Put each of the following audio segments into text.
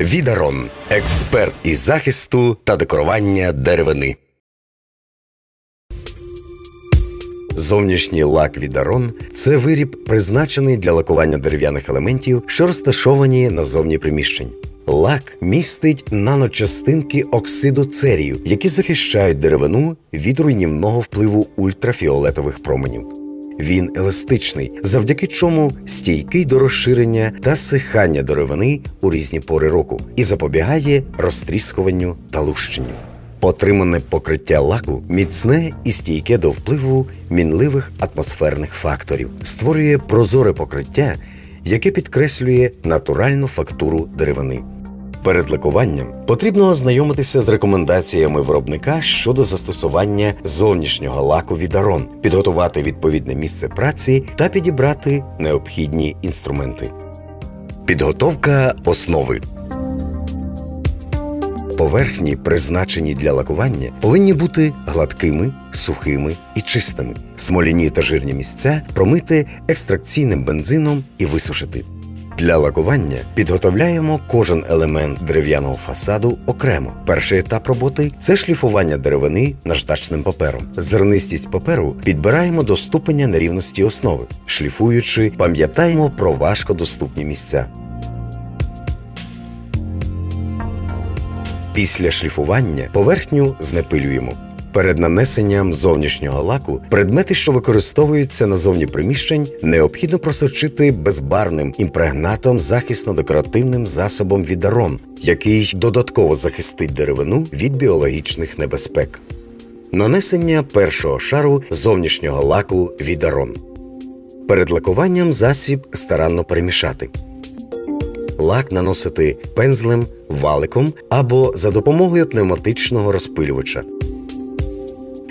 Відарон експерт із захисту та декорування деревини. Зовнішній лак Відарон це виріб, призначений для лакування дерев'яних елементів, що розташовані назовні приміщень. Лак містить наночастинки оксиду церію, які захищають деревину від руйнівного впливу ультрафіолетових променів. Він еластичний, завдяки чому стійкий до розширення та сихання деревини у різні пори року і запобігає розтріскуванню та лущенню. Отримане покриття лаку міцне і стійке до впливу мінливих атмосферних факторів, створює прозоре покриття, яке підкреслює натуральну фактуру деревини. Перед лакуванням потрібно ознайомитися з рекомендаціями виробника щодо застосування зовнішнього лаку Відарон, підготувати відповідне місце праці та підібрати необхідні інструменти. Підготовка основи. Поверхні, призначені для лакування, повинні бути гладкими, сухими і чистими. Смоляні та жирні місця промити екстракційним бензином і висушити. Для лакування підготовляємо кожен елемент дерев'яного фасаду окремо. Перший етап роботи це шліфування деревини наждачним папером. Зернистість паперу підбираємо до ступеня нерівності основи. Шліфуючи, пам'ятаємо про важкодоступні місця. Після шліфування поверхню знепилюємо. Перед нанесенням зовнішнього лаку предмети, що використовуються назовні приміщень, необхідно просочити безбарвним імпрегнатом захисно-декоративним засобом відарон, який додатково захистить деревину від біологічних небезпек. Нанесення першого шару зовнішнього лаку відарон. Перед лакуванням засіб старанно перемішати. Лак наносити пензлем, валиком або за допомогою пневматичного розпилювача.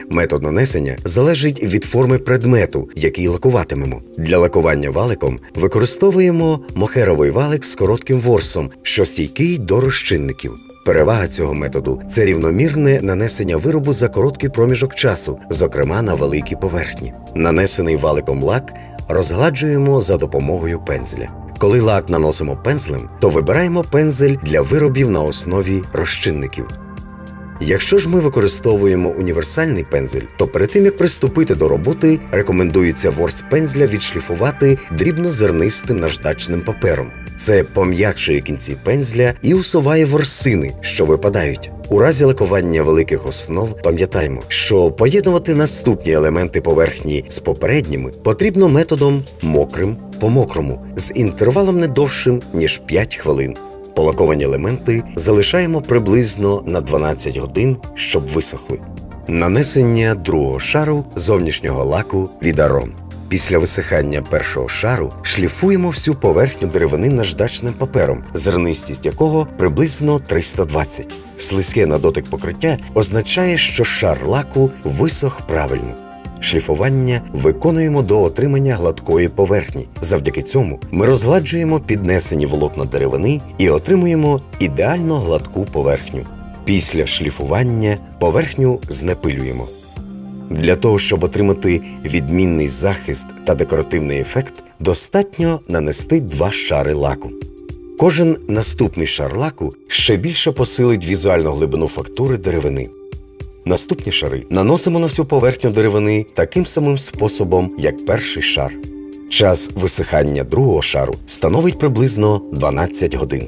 Метод нанесення залежить від форми предмету, який лакуватимемо. Для лакування валиком використовуємо мохеровий валик з коротким ворсом, що стійкий до розчинників. Перевага цього методу це рівномірне нанесення виробу за короткий проміжок часу, зокрема на великій поверхні. Нанесений валиком лак розгладжуємо за допомогою пензля. Коли лак наносимо пензлем, то вибираємо пензель для виробів на основі розчинників. Якщо ж ми використовуємо універсальний пензель, то перед тим як приступити до роботи, рекомендується ворс пензля відшліфувати дрібнозернистим наждачним папером. Це пом'якшує кінці пензля і усуває ворсини, що випадають. У разі лакування великих основ пам'ятаємо, що поєднувати наступні елементи поверхні з попередніми потрібно методом мокрим по мокрому з інтервалом не довшим ніж 5 хвилин. Полаковані елементи залишаємо приблизно на 12 годин, щоб висохли. Нанесення другого шару зовнішнього лаку відарон. Після висихання першого шару шліфуємо всю поверхню деревини наждачним папером, зернистість якого приблизно 320. Слизьке на дотик покриття означає, що шар лаку висох правильно. Шліфування виконуємо до отримання гладкої поверхні. Завдяки цьому ми розгладжуємо піднесені волокна деревини і отримуємо ідеально гладку поверхню. Після шліфування поверхню знепилюємо. Для того, щоб отримати відмінний захист та декоративний ефект, достатньо нанести два шари лаку. Кожен наступний шар лаку ще більше посилить візуальну глибину фактури деревини. Наступні шари наносимо на всю поверхню деревини таким самим способом, як перший шар. Час висихання другого шару становить приблизно 12 годин.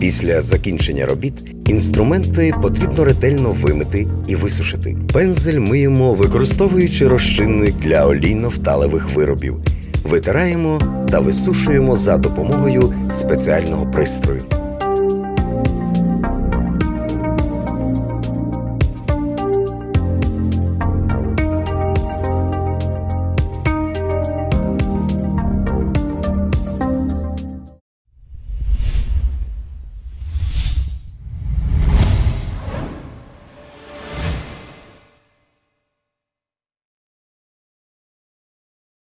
Після закінчення робіт інструменти потрібно ретельно вимити і висушити. Пензель миємо, використовуючи розчинник для олійно-вталевих виробів. Витираємо та висушуємо за допомогою спеціального пристрою.